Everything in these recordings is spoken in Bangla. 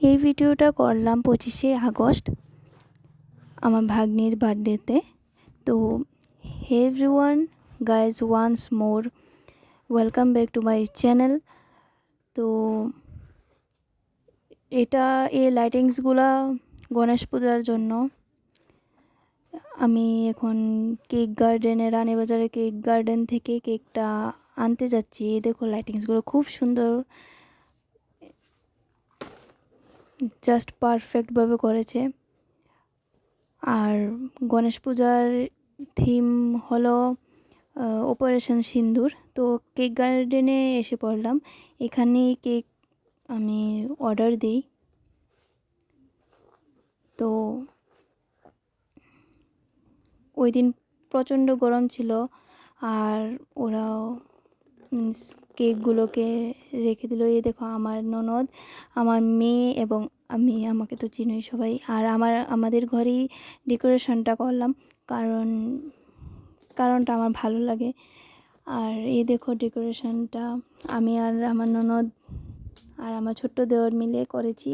এই ভিডিওটা করলাম পঁচিশে আগস্ট, আমার ভাগ্নির বার্থডেতে। তো, hey everyone, guys, once more, welcome back to my channel. তো, এটা, এই লাইটিংসগুলা গণেশ পূজার জন্য। আমি এখন কেক গার্ডেনে রানীবাজারে কেক গার্ডেন থেকে কেকটা আনতে যাচ্ছি। দেখো লাইটিংসগুলো খুব সুন্দর। জাস্ট পারফেক্টভাবে করেছে। আর গণেশ পূজার থিম হলো অপারেশন সিন্দুর। তো কেক গার্ডেনে এসে পড়লাম। এখানে কেক আমি অর্ডার দিই। তো ওই দিন প্রচণ্ড গরম ছিল। আর মিন্স কেকগুলোকে রেখে দিল। এই দেখো আমার ননদ, আমার মেয়ে এবং আমি, আমাকে তো চিনোই সবাই। আর আমার, আমাদের ঘরেই ডেকোরেশনটা করলাম কারণ, কারণটা আমার ভালো লাগে। আর এই দেখো ডেকোরেশনটা আমি আর আমার ননদ আর আমার ছোট্ট দেওয়ার মিলে করেছি,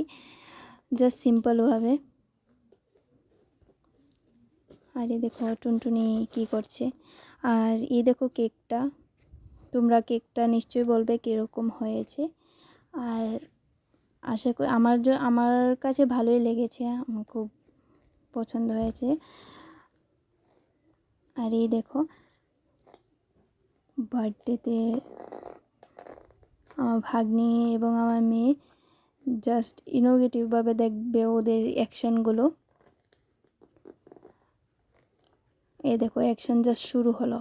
জাস্ট সিম্পলভাবে আর এই দেখো টুনটুনি কী করছে। আর এই দেখো কেকটা। তোমরা কেকটা নিশ্চয়ই বলবে কীরকম হয়েছে। আর আশা করি আমার আমার কাছে ভালোই লেগেছে, আমার খুব পছন্দ হয়েছে। আর এই দেখো, বার্থডেতে আমার ভাগ্নি এবং আমার মেয়ে জাস্ট ইনোভেটিভভাবে দেখবে ওদের অ্যাকশনগুলো এই দেখো অ্যাকশন জাস্ট শুরু হলো।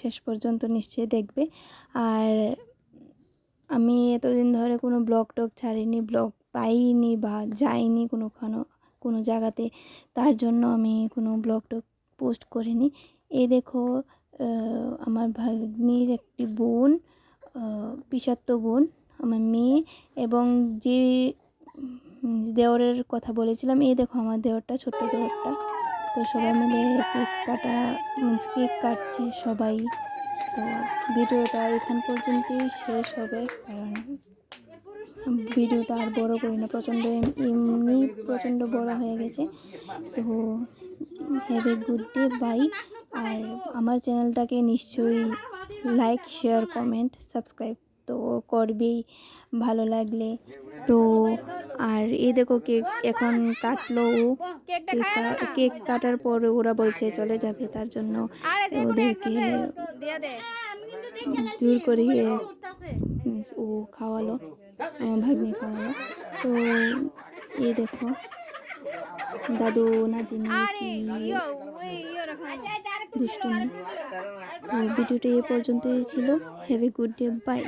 শেষ পর্যন্ত নিশ্চয়ই দেখবে। আর আমি এতদিন ধরে কোনো ব্লগ টক ছাড়িনি, ব্লগ পাইনি বা যাইনি কোনোখানো, কোনো জায়গাতে, তার জন্য আমি কোনো ব্লগ টক পোস্ট করিনি। এই দেখো আমার ভাগ্নির একটি বোন পিসাত্ত বোন, আমার মেয়ে এবং যে দেওরের কথা বলেছিলাম, এই দেখো আমার দেওরটা, ছোট্ট দেওরটা। তো সবাই মিলে কেক কাটা মিন্স কেক কাটছে সবাই। তো ভিডিওটা এখান পর্যন্তই শেষ হবে, কারণ ভিডিওটা আর বড় করি না, প্রচণ্ড এমনি প্রচণ্ড বড় হয়ে গেছে। তো have a good day bye আর আমার চ্যানেলটাকে নিশ্চয়ই লাইক শেয়ার কমেন্ট সাবস্ক্রাইব তো করবেই ভালো লাগলে। তো আর এই দেখো কেক এখন কাটলো ও। কেক কাটার পর ওরা বলছে চলে যাবে তার জন্য ওদেরকে জোর করিয়ে ও খাওয়ালো আমার ভাগ্নি খাওয়ালো। তো এই দেখো দাদু নাদিনী দুষ্টুমি। ভিডিওটি এ পর্যন্তই ছিল। Have a good day bye